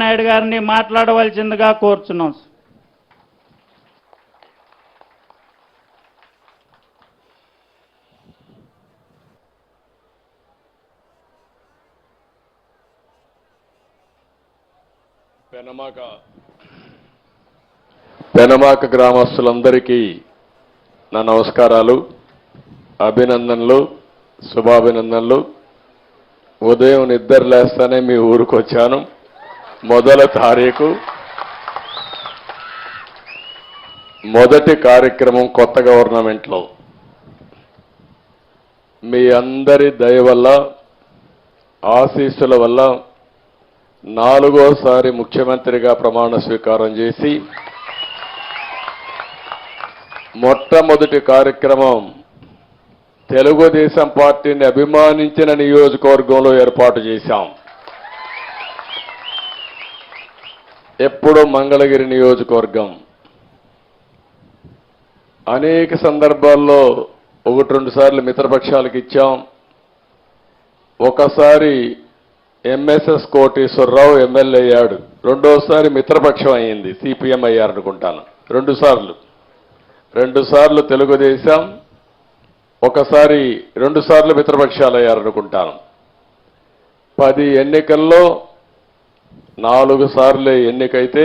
నాయుడు గారిని మాట్లాడవలసిందిగా కోరుచున్నాం పెనమాక. పెనమాక గ్రామస్తులందరికీ నా నమస్కారాలు అభినందనలు శుభాభినందనలు. ఉదయం నిద్ర లేస్తానే మీ ఊరికి వచ్చాను మొదల తారీఖు. మొదటి కార్యక్రమం కొత్త గవర్నమెంట్లో. మీ అందరి దయ వల్ల ఆశీస్సుల వల్ల నాలుగోసారి ముఖ్యమంత్రిగా ప్రమాణ స్వీకారం చేసి మొట్టమొదటి కార్యక్రమం తెలుగుదేశం పార్టీని అభిమానించిన నియోజకవర్గంలో ఏర్పాటు చేశాం. ఎప్పుడో మంగళగిరి నియోజకవర్గం. అనేక సందర్భాల్లో ఒకటి రెండు సార్లు మిత్రపక్షాలకు ఇచ్చాం. ఒకసారి ఎంఎస్ఎస్ కోటేశ్వరరావు ఎమ్మెల్యే అయ్యాడు. రెండోసారి మిత్రపక్షం అయింది సిపిఎం అయ్యారు అనుకుంటాను. రెండు సార్లు. రెండు సార్లు తెలుగుదేశం ఒకసారి రెండు సార్లు మిత్రపక్షాలు అయ్యారు అనుకుంటాను. పది ఎన్నికల్లో నాలుగు సార్లు ఎన్నికైతే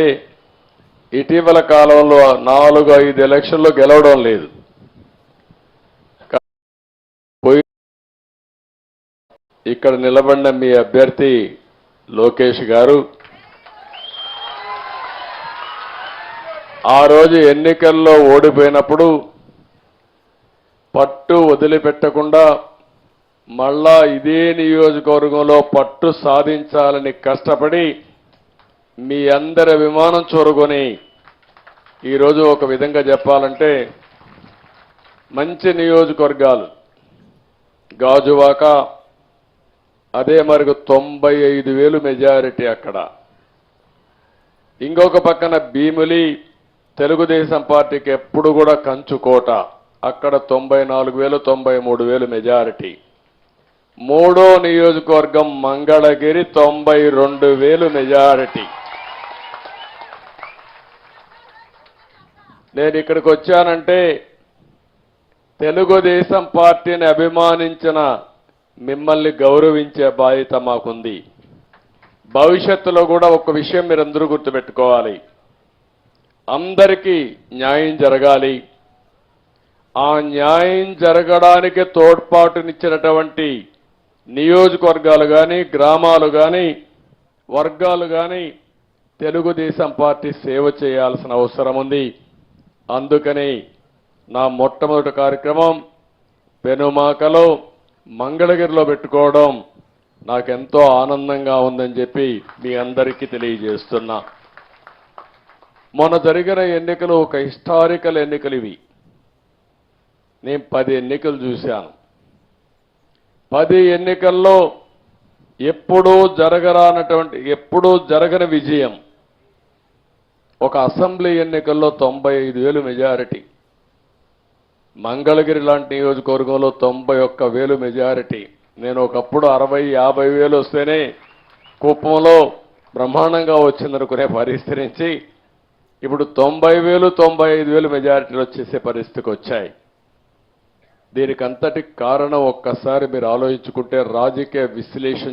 ఇటీవల కాలంలో నాలుగు ఐదు ఎలక్షన్లు గెలవడం లేదు. ఇక్కడ నిలబడిన మీ అభ్యర్థి లోకేష్ గారు ఆ రోజు ఎన్నికల్లో ఓడిపోయినప్పుడు పట్టు వదిలిపెట్టకుండా మళ్ళా ఇదే నియోజకవర్గంలో పట్టు సాధించాలని కష్టపడి మీ అందరి విమానం చూరుకొని ఈరోజు ఒక విధంగా చెప్పాలంటే మంచి నియోజకవర్గాలు. గాజువాక అదే మరికి తొంభై ఐదు వేలు మెజారిటీ అక్కడ. ఇంకొక పక్కన భీములి తెలుగుదేశం పార్టీకి ఎప్పుడు కూడా కంచుకోట అక్కడ తొంభై నాలుగు వేలు తొంభై మూడు వేలు మెజారిటీ. మూడో నియోజకవర్గం మంగళగిరి తొంభై రెండు వేలు మెజారిటీ. నేను ఇక్కడికి వచ్చానంటే తెలుగుదేశం పార్టీని అభిమానించిన మిమ్మల్ని గౌరవించే బాధ్యత మాకుంది. భవిష్యత్తులో కూడా ఒక విషయం మీరందరూ గుర్తుపెట్టుకోవాలి. అందరికీ న్యాయం జరగాలి. ఆ న్యాయం జరగడానికి తోడ్పాటునిచ్చినటువంటి నియోజకవర్గాలు కానీ గ్రామాలు కానీ వర్గాలు కానీ తెలుగుదేశం పార్టీ సేవ చేయాల్సిన అవసరం ఉంది. అందుకని నా మొట్టమొదటి కార్యక్రమం పెనుమాకలో మంగళగిరిలో పెట్టుకోవడం నాకెంతో ఆనందంగా ఉందని చెప్పి మీ అందరికీ తెలియజేస్తున్నా. మొన్న జరిగిన ఎన్నికలు ఒక హిస్టారికల్ ఎన్నికలు ఇవి. నేను పది ఎన్నికలు చూశాను. పది ఎన్నికల్లో ఎప్పుడూ జరగరానటువంటి ఎప్పుడూ జరగని విజయం ఒక అసెంబ్లీ ఎన్నికల్లో తొంభై ఐదు వేలు మెజారిటీ. మంగళగిరి లాంటి నియోజకవర్గంలో తొంభై ఒక్క వేలు మెజారిటీ. నేను ఒకప్పుడు అరవై యాభై వేలు వస్తేనే కుప్పంలో బ్రహ్మాండంగా వచ్చిందనుకునే పరిస్థితి నుంచి ఇప్పుడు తొంభై వేలు తొంభై ఐదు వేలు మెజారిటీలు వచ్చేసే పరిస్థితికి వచ్చాయి. దీనికంతటి కారణం ఒక్కసారి మీరు ఆలోచించుకుంటే రాజకీయ విశ్లేషణ